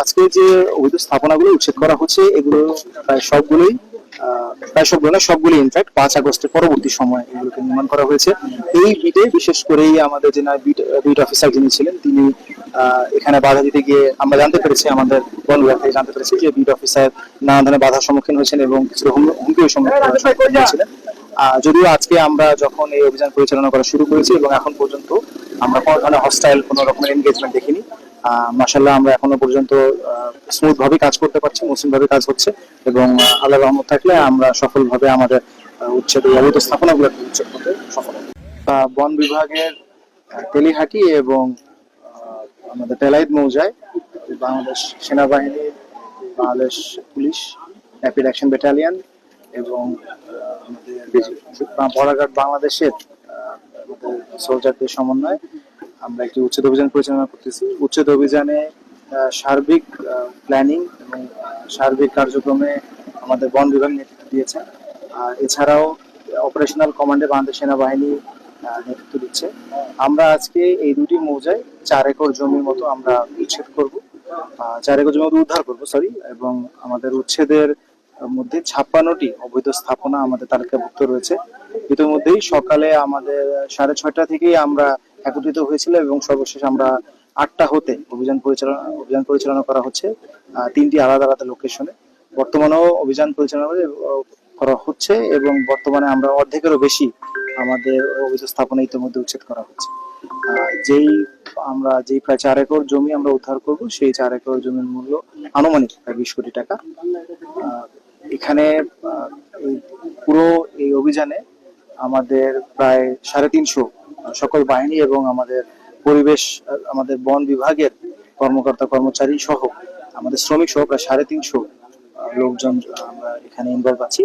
আজকে যে অবৈধ স্থাপনাগুলো উচ্ছেদ করা হচ্ছে এগুলো প্রায় সবগুলোই প্রায় সবগুলো না সবগুলো ইনফ্যাক্ট পাঁচ আগস্টের পরবর্তী সময় এগুলোকে নির্মাণ করা হয়েছে। এই বিটে বিশেষ করেই আমাদের যে না বিট অফিসার যিনি ছিলেন তিনি এখানে বাধা দিতে গিয়ে আমরা জানতে পেরেছি আমাদের বন বিভাগ থেকে জানতে পেরেছি যে বিট অফিসার নানা ধরনের বাধার সম্মুখীন হয়েছেন এবং কিছু সম্মুখীন হয়েছিলেন। যদিও আজকে আমরা যখন এই অভিযান পরিচালনা করা শুরু করেছি এবং এখন পর্যন্ত আমরা কোনো ধরনের হস্টাইল কোনো রকমের এনগেজমেন্ট দেখিনি। মাসাল্লাহ আমরা এখনও পর্যন্ত স্মুথ ভাবে কাজ করতে পারছি, মসৃণ ভাবে কাজ হচ্ছে এবং আল্লাহ রহমত থাকলে আমরা সফলভাবে আমাদের উচ্ছেদ অবৈধ স্থাপনাগুলো উচ্ছেদ করতে সফল বন বিভাগের তেলিহাটি এবং আমাদের তেলাইদ মৌজায় বাংলাদেশ সেনাবাহিনী, Bangladesh police rapid action battalion এবং আমাদের বর্ডার বাংলাদেশের সোলজারদের সমন্বয়ে আমরা একটি উচ্ছেদ অভিযান পরিচালনা করতেছি। উচ্ছেদ অভিযানে সার্বিক প্ল্যানিং এবং সার্বিক কার্যক্রমে আমাদের বন বিভাগ নেতৃত্ব দিয়েছে আর এছাড়াও অপারেশনাল কমান্ডে বাংলাদেশ সেনাবাহিনী নেতৃত্ব দিচ্ছে। আমরা আজকে এই দুটি মৌজায় চার একর জমির মতো আমরা উচ্ছেদ করব। চার একর জমি উদ্ধার করব সরি এবং আমাদের উচ্ছেদের মধ্যে ছাপ্পান্নটি অবৈধ স্থাপনা আমাদের তালিকাভুক্ত রয়েছে। ইতিমধ্যেই সকালে আমাদের সাড়ে ছয়টা থেকেই আমরা একত্রিত হয়েছিল এবং সর্বশেষ আমরা আটটা হতে অভিযান পরিচালনা অভিযান পরিচালনা করা হচ্ছে তিনটি আলাদা আলাদা লোকেশনে বর্তমানেও অভিযান পরিচালনা করে, হচ্ছে এবং বর্তমানে আমরা অর্ধেকেরও বেশি আমাদের অবৈধ স্থাপনে ইতিমধ্যে উচ্ছেদ করা হচ্ছে। যেই আমরা যেই প্রায় চার একর জমি আমরা উদ্ধার করব সেই চার একর জমির মূল্য আনুমানিক প্রায় বিশ কোটি টাকা। এখানে পুরো এই অভিযানে আমাদের প্রায় সাড়ে তিনশো সকল বাহিনী এবং আমাদের পরিবেশ, আমাদের বন বিভাগের কর্মকর্তা কর্মচারী সহ, আমাদের শ্রমিক সহ প্রায় সাড়ে তিনশো লোকজন আমরা এখানে ইনভলভ আছি।